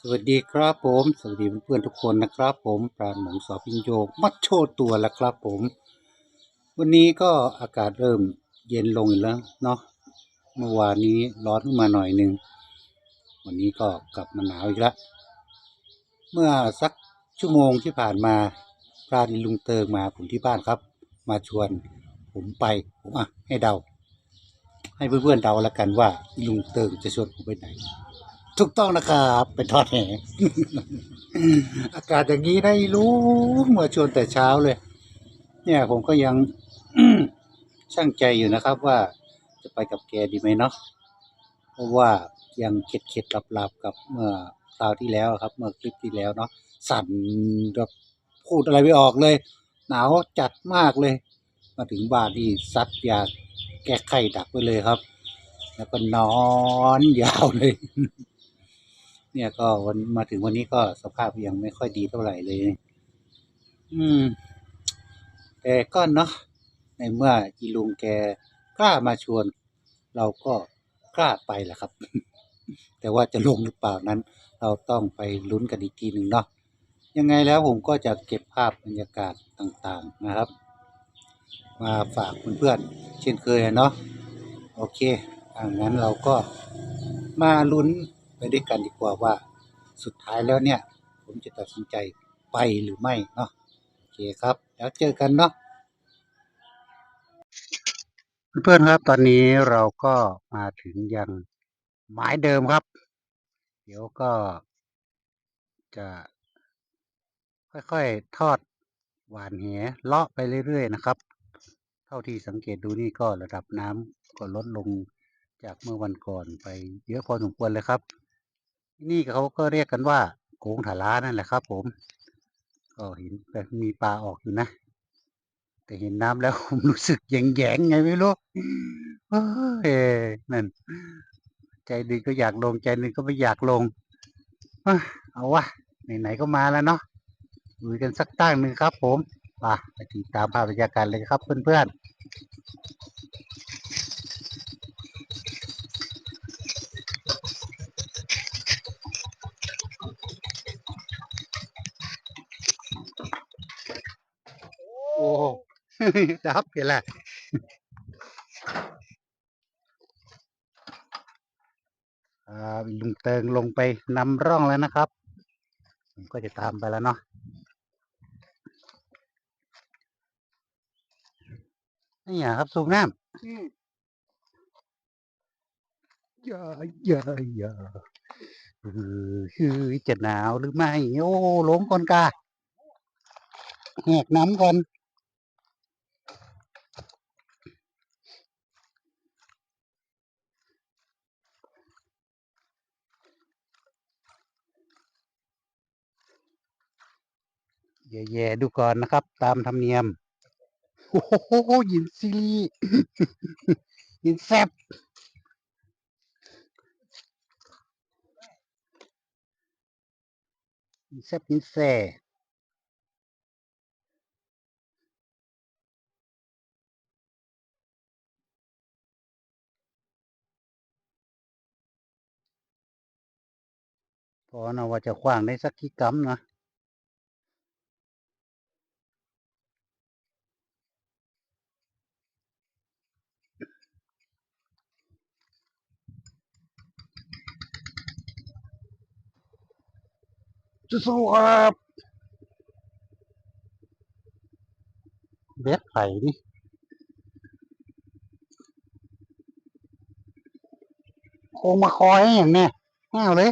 สวัสดีครับผม สวัสดีเพื่อนๆทุกคนนะครับ ผมปราณหมงสอพิญโยมัดโชว์ตัวแล้วครับผม วันนี้ก็อากาศเริ่มเย็นลงอีกแล้วเนาะเมื่อวานนี้ร้อนขึ้นมาหน่อยหนึ่งวันนี้ก็กลับมาหนาวอีกแล้วเมื่อสักชั่วโมงที่ผ่านมาปราณีลุงเติงมาผมที่บ้านครับ มาชวนผมไปผมอะให้เดา ให้เพื่อนๆเดาแล้วกันว่าลุงเติงจะชวนผมไปไหน ถูกต้องนะครับไปทอดแห อากาศอย่างนี้ได้รู้เมื่อชวนแต่เช้าเลย เนี่ยผมก็ยัง ช่างใจอยู่นะครับว่าจะไปกับแกดีไหมเนาะเพราะว่ายังเข็ดเข็ดหลับหลับๆกับเมื่อคราวที่แล้วครับ เมื่อคลิปที่แล้วเนาะสั่นแบบพูดอะไรไม่ออกเลย หนาวจัดมากเลย มาถึงบ้านที่ซัดยาแก้ไข้ดักไปเลยครับ แล้วก็นอนยาวเลย เนี่ยก็วันมาถึงวันนี้ก็สภาพยังไม่ค่อยดีเท่าไหร่เลย อืม แต่ก็เนาะในเมื่ออีลุงแกกล้ามาชวน เราก็กล้าไปแหละครับ แต่ว่าจะลงหรือเปล่านั้น เราต้องไปลุ้นกันอีกทีหนึ่งเนาะยังไงแล้วผมก็จะเก็บภาพบรรยากาศต่างๆนะครับ มาฝากเพื่อนๆเช่นเคยเนาะโอเคถ้างั้นเราก็มาลุ้น ไปด้วยกันดีกว่าว่า สุดท้ายแล้วเนี่ย ผมจะตัดสินใจไปหรือไม่เนาะโอเคครับ แล้วเจอกันเนาะเพื่อนๆครับ ตอนนี้เราก็มาถึงยังหมายเดิมครับ เดี๋ยวก็จะค่อยๆ ทอดหวานแหเลาะไปเรื่อยๆนะครับ เท่าที่สังเกตดูนี่ก็ระดับน้ำก็ลดลงจากเมื่อวันก่อนไปเยอะพอสมควรเลยครับ นี่เขาก็เรียกกันว่าโกงถาล้านั่นแหละครับ ผม ก็เห็นแต่มีปลาออกอยู่นะ แต่เห็นน้ำแล้วผมรู้สึกแยงๆไงไม่รู้เฮ้นั่น ใจหนึงก็อยากลงใจหนึงก็ไม่อยากลงเอาวะไหนๆก็มาแล้วเนาะลุยกันสักตั้งหนึ่งครับ ผมไปติดตามภาพบรรยากาศเลยครับเพื่อนๆ โอ้ ดับเปลี่ยนละอ่าลุงเติงลงไปนำร่องแล้วนะครับ ผมก็จะตามไปแล้วเนาะนี่อะครับสูบน้ำอย่าอย่าอย่าเออคือจะหนาวหรือไม่ โอ้ลงก่อนกาแหกน้ำก่อน แย่ๆดูก่อนนะครับ ตามธรรมเนียม โอ้โหยินซีรียินแซบยินแซบยินแซ่พอนะว่าจะขว้างได้สักกี่กำนะ สู้ๆครับเบ็ดไข่ดิโคงมาคอยให้อย่างเนี้ยแน่เลย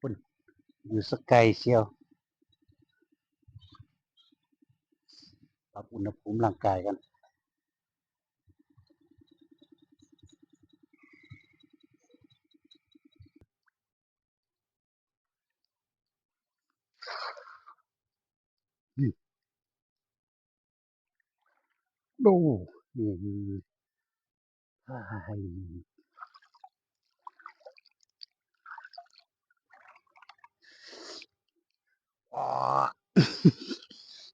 ปุ่นอยู่สกายเชียวปรับอุณหภูมิร่างกายกันดูนี่อ้ายอ๋อ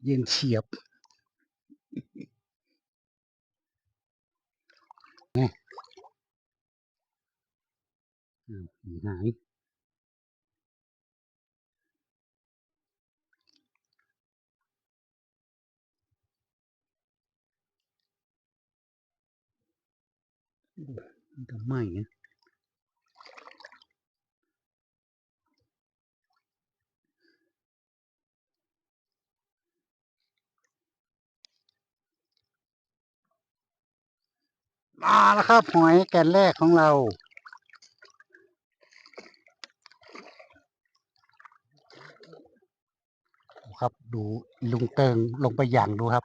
เย็นเฉียบไงอ้าวหายมันจะไหม้นะ มาแล้วครับหอยแกนแรกของเรา ครับดูลุงเติงลงไปอย่างดูครับ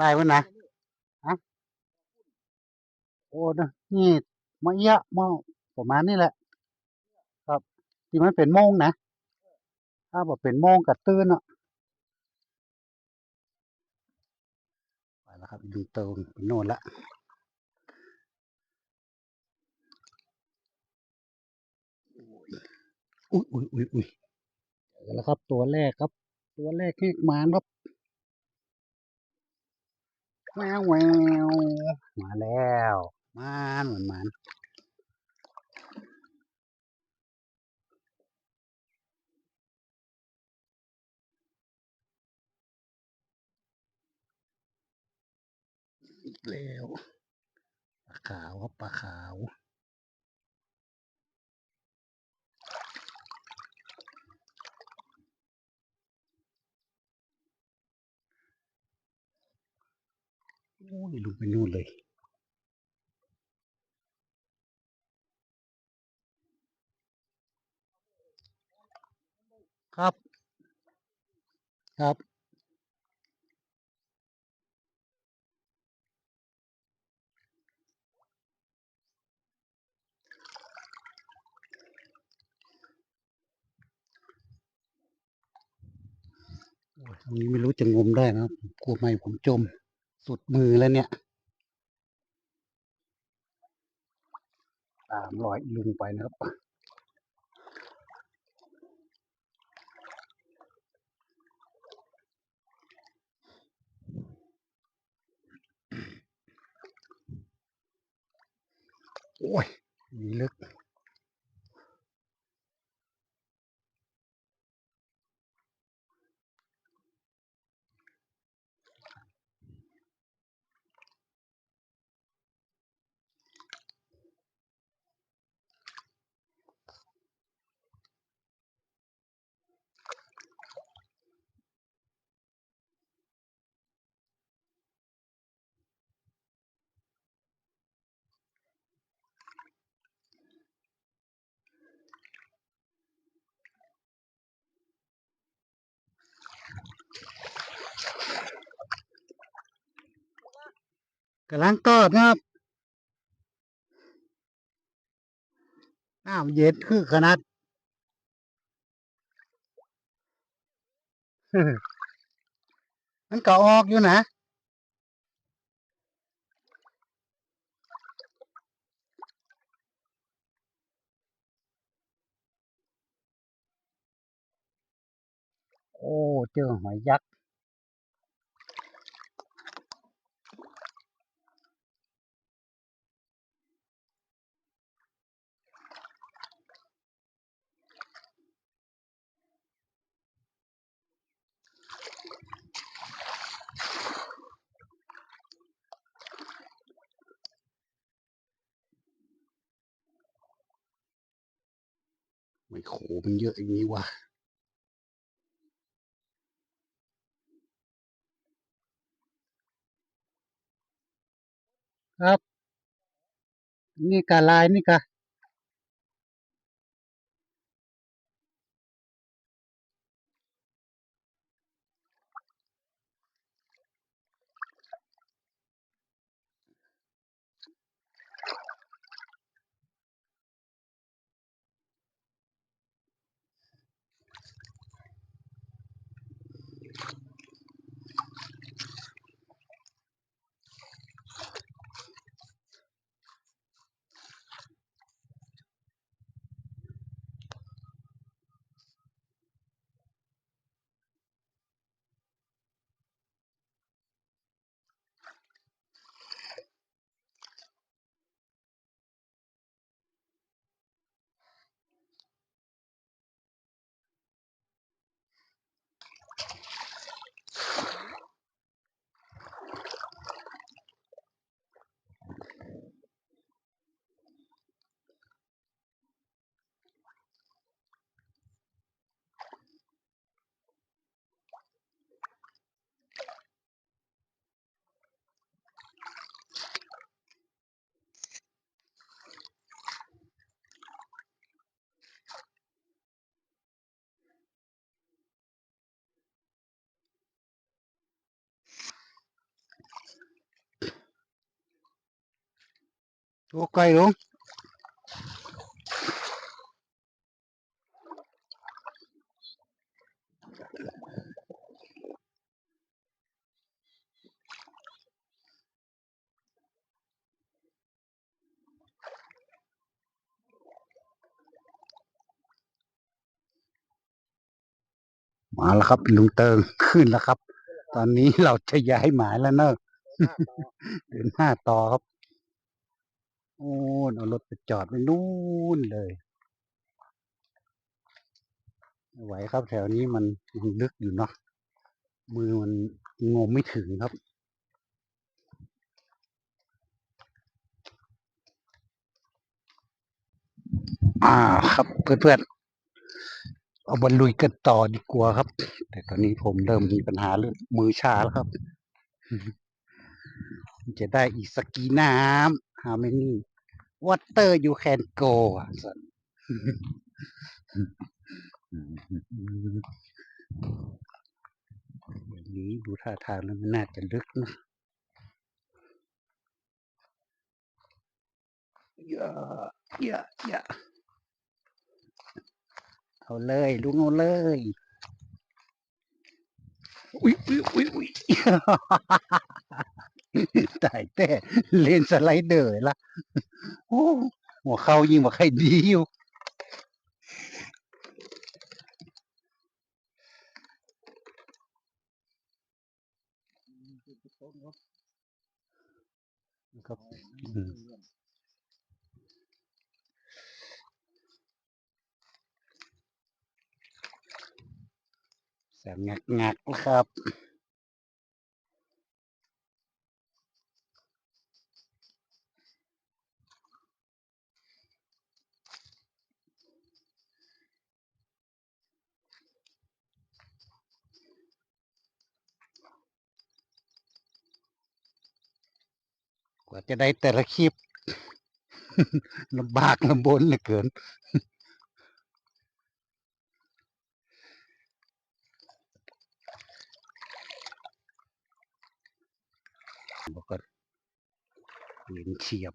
ลายวะนะฮะโอ้นี่มาเยอะมาประมาณนี้แหละ ครับที่มันเป็นโมงนะถ้าบอกเป็นโมงกับตื้นอะไปแล้วครับดูเติมเป็นโน่นละอุ้ยอุ้ยอุ้ยอุ้ยเจแล้วครับตัวแรกครับ ตัวแรกแหกมานครับ แววแววมาแล้วมานเหมือนมันอีกแล้วปลาขาวครับปลาขาว ยลุกไปนู่นเลย ครับ ครับอ้ยตรงนี้ไม่รู้จะงมได้นะครับ กลัวไม่ผมจม สุดมือแล้วเนี่ยตามรอยลุงไปนะครับโอ้ยมีลึก กำลังตอดนะครับอ้าเย็นคือขนาดมันก็ออกอยู่นะโอ้ เจอหอยยักษ์ ไม่โขมันเยอะอย่างนี้วะครับ นี่กาลายนี่กะ โอ้ไกลลงมาแล้วครับลุงเติงขึ้นแล้วครับ ตอนนี้เราจะย้ายหมายแล้วเนอะเดินหน้าต่อครับ โอ้เอารถไปจอดไว้นู่นเลยไม่ไหวครับแถวนี้มันมันลึกอยู่เนาะมือมันงมไม่ถึงครับ อ่าครับเพื่อนๆเอาบรรลุยกันต่อดีกว่าครับ แต่ตอนนี้ผมเริ่มมีปัญหาเรื่องมือชาแล้วครับ จะได้อีกสกีน้ำ how many water you can go อะสันวันนี้ดูท่าทางแล้วมันน่าจะลึกนะอย่าอย่าอย่าเอาเลยลุงเอาเลยอุ้ยอุ้ยอุ้ยอุ้ย ตายแต่เล่นสไลเดอร์ละโอ้หัวเข้ายิงกว่าใครดีอยู่ครับแสบงักงักๆแล้วครับ กว่าจะได้แต่ละคลิปลำบากลำบนเหลือเกิน บอกก็เล่นเฉียบ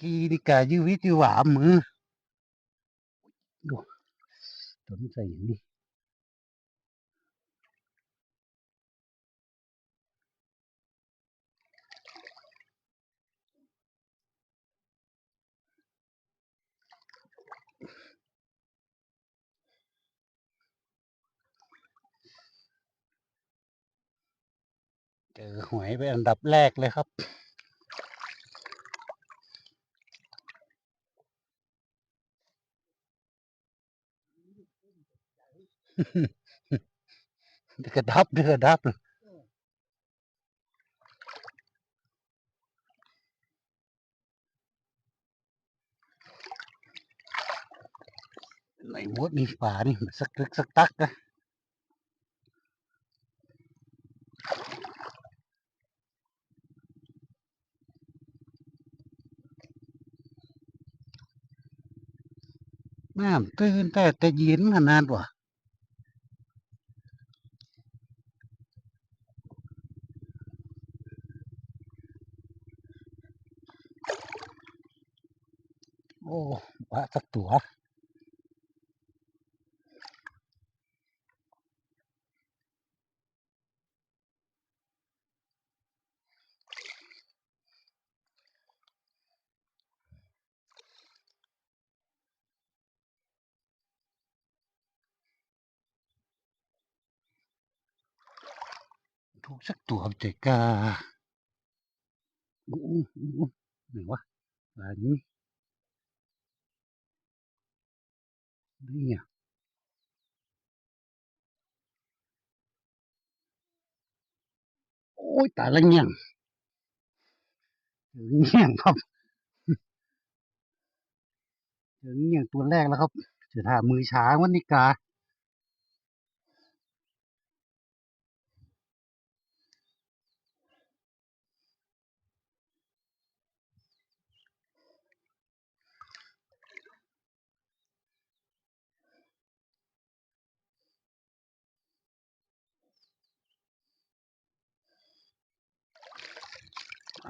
กีดิกายืวิติหวามือดูต้นใส่อย่างนี้เจอหวยเป็นอันดับแรกเลยครับ เดือดดับเดือดดับเลยไหนมดมีฝานี่มันสักตึกสักตักนะน้ำตื่นแต่แต่เย็นขนาดว่ะ โอ้ว่าสักตัวถูกสักตัวเจ๊กาอู้อู้อู้ไหนวะอะไรนี้ นี่โอ้ยตายละเงี้ยงเงี้ยงครับเงี้ยงตัวแรกแล้วครับเจอท่ามือช้างวันนิกา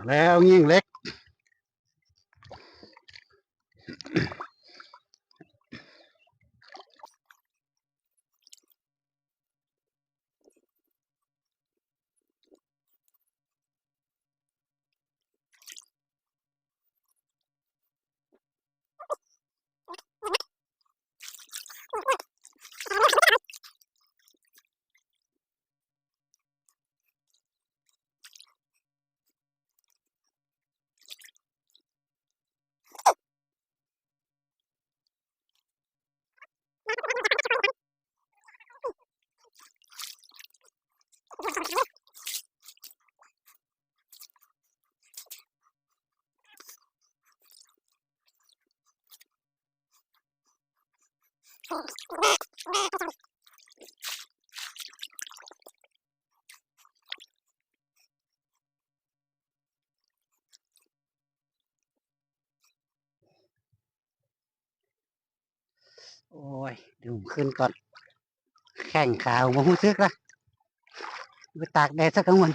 แล้วเงี้ยงเล็ก โอ้ ยเดี๋ยวผมขึ้นก่อน แข่งขาวมาหูซึกละไปตากแดดสักกลางวัน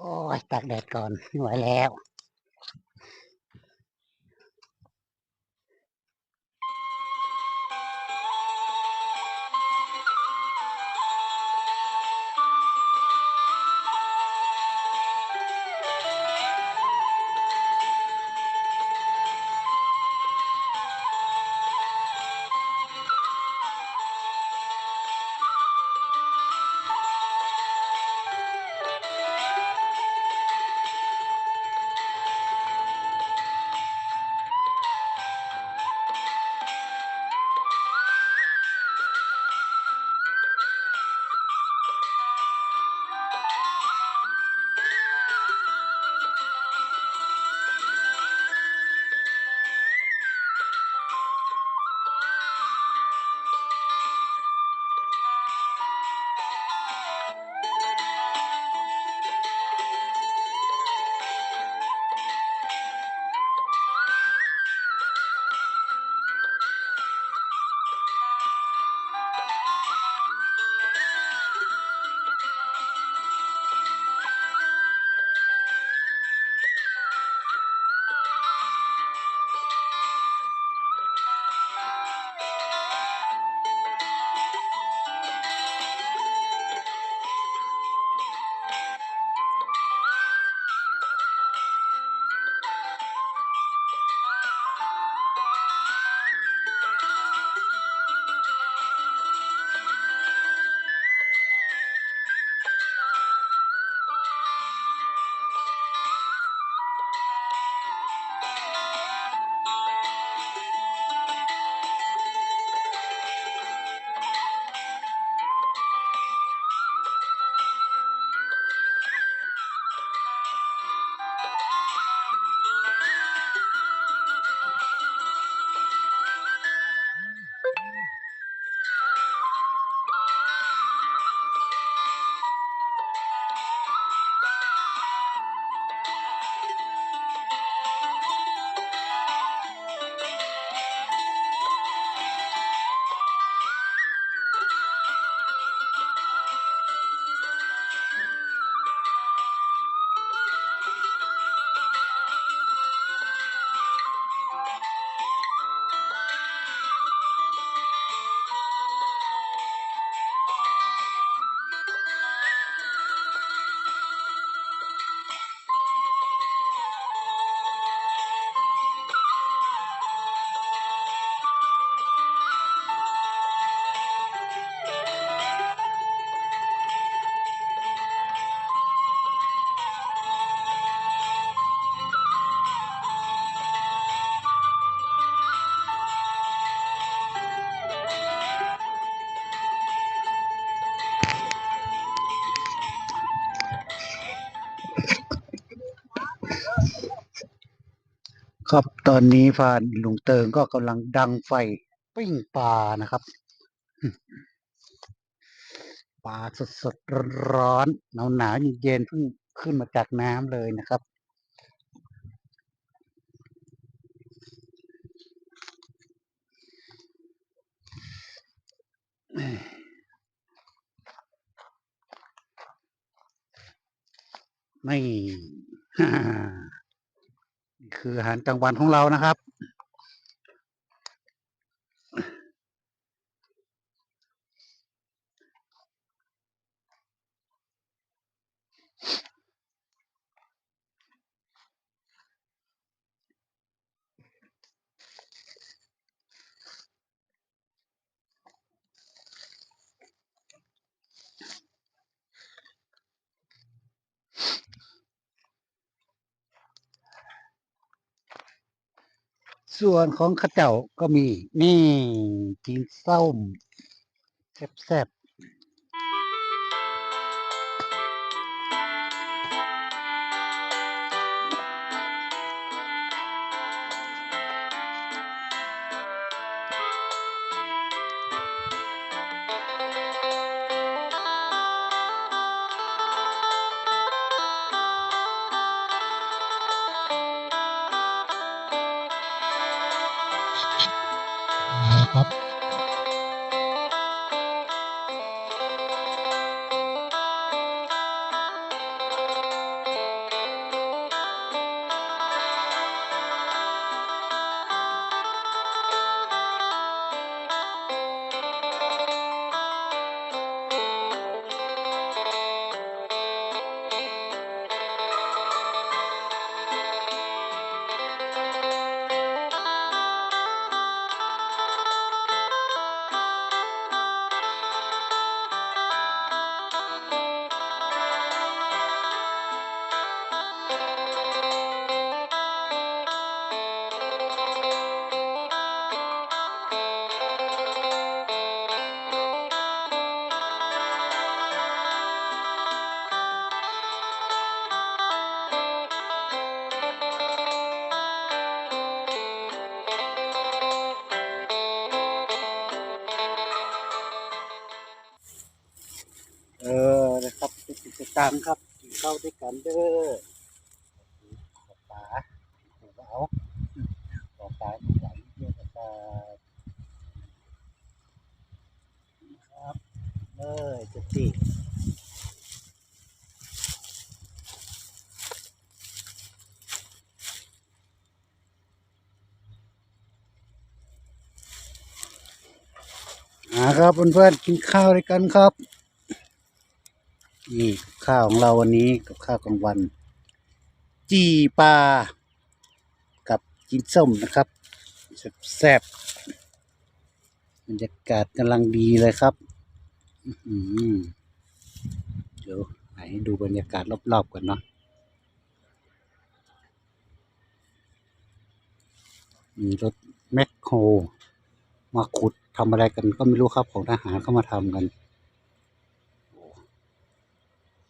โอ้ยตากแดดก่อนไม่ไหวแล้ว ครับตอนนี้พานลุงเติงก็กำลังดังไฟปิ้งปลานะครับปลาสดสดร้อนหนาวหนาวเย็นเพิ่งขึ้นมาจากน้ำเลยนะครับ ไม่ คืออาหารกลางวันของเรานะครับ ส่วนของข้าเจ้าก็มี นี่กินส้มแซ่บๆ กิจกรรมครับกินข้าวด้วยกันเด้อขอปลาถูกเอาขอปลาไม่ไหวเยอะกับปลาครับเออจะติอ่าครับเพื่อนๆกินข้าวด้วยกันครับ นี่ข้าวของเราวันนี้กับข้าวกลางวัน จีปลากับกินส้มนะครับแซ่บบรรยากาศกำลังดีเลยครับเดี๋ยวให้ดูบรรยากาศรอบๆกันเนาะมีรถแมคโครมาขุดทำอะไรกันก็ไม่รู้ครับของทหารเข้ามาทำกัน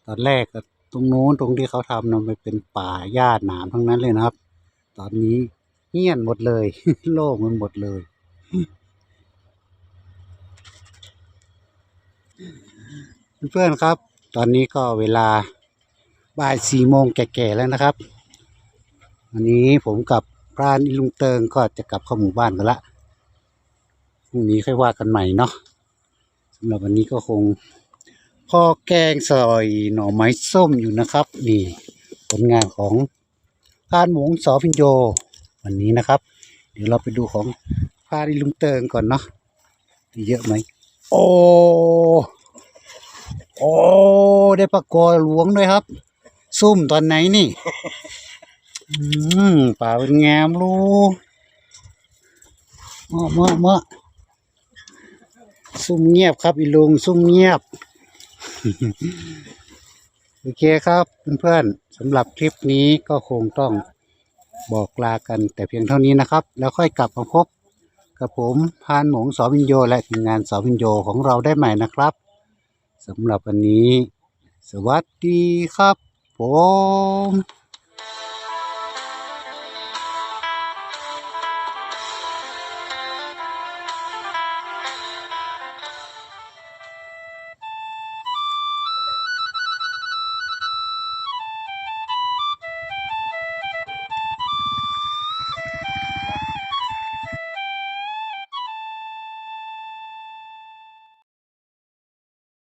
ต อนแรกตรงโน้นตรงที่เขาทำนะมันเป็นป่าหญ้าหนามทั้งนั้นเลยนะครับ ตอนนี้เงียบหมดเลย โล่งมันหมดเลย เพื่อนๆครับ ตอนนี้ก็เวลาบ่ายสี่โมงแก่ๆแล้วนะครับวันนี้ผมกับพรานอิลุงเติงก็จะกลับเข้าหมู่บ้านกันละพรุ่งนี้ค่อยว่ากันใหม่เนาะสำหรับวันนี้ก็คง พอแกงซอยหน่อไม้ส้มอยู่นะครับ นี่ผลงานของพานหมงสอพิญโยวันนี้นะครับ เดี๋ยวเราไปดูของพานอิลุงเติงก่อนเนาะมีเยอะไหมโอ้โอ้ได้ปลากอหลวงด้วยครับ ซุ่มตอนไหนนี่อืมป่าเป็นงามลูเมื่อเมื่อเมื่อซุ่มเงียบครับอีลุงซุ่มเงียบ โอเคครับเพื่อนๆสำหรับคลิปนี้ก็คงต้องบอกลากันแต่เพียงเท่านี้นะครับ แล้วค่อยกลับมาพบกับผมพานหมงสอวิญโยและทีมงานสอวิญโยของเราได้ใหม่นะครับสำหรับวันนี้ สวัสดีครับผม